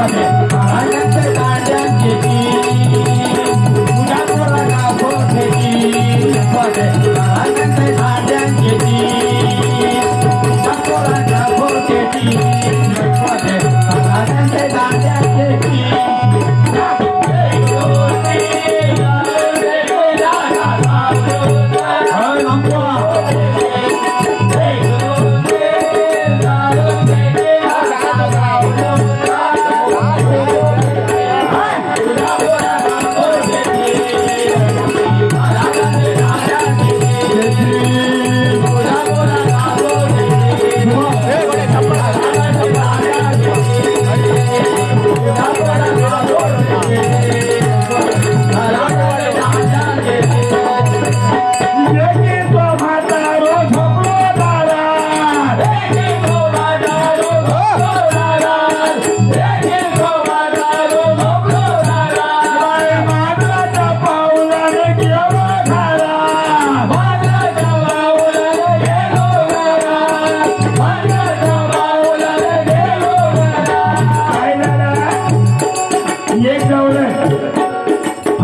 Amém. Yeah, yeah.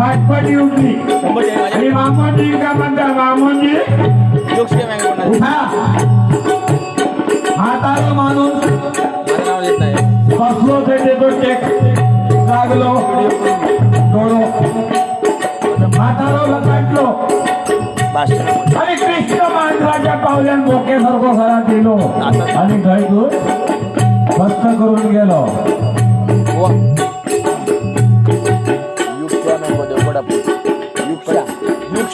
पाटपटी उठली आणि मामोजी का म्हणता मामोजी. हाताला माणूस. बसलो ते तो टेक लागलो डोळो हाताला भाषण. आणि कृष्ण मांजराच्या पावल्यान मोकेसारखो घरात गेलो. आणि घाईतून बस्त करून गेलो.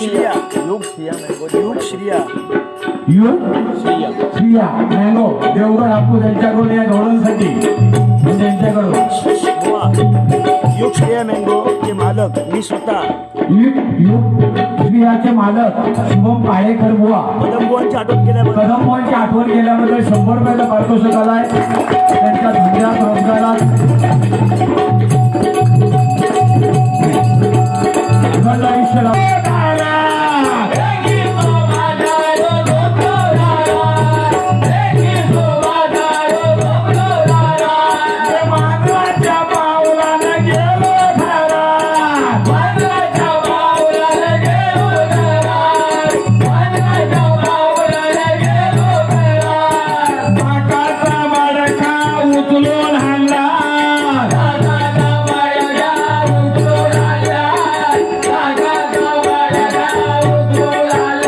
युगश्रिया युगश्रिया मँगो युगश्रिया यू श्रिया श्रिया मँगो देवगड हापूस यांच्याकडून या त्यांच्याकडून. युग श्रेया मँगो चे मालक मी स्वतः श्रियाचे मालक शुभम पाळेकर बुवा. पदमबुवांची आठवण केल्याबद्दल. कदमवांची आठवण केल्याबद्दल शंभर रुपयाचा पारितोषिक आलाय. त्यांच्या धंद्यात रोजगारात. धन्य आयुष्य लाभो.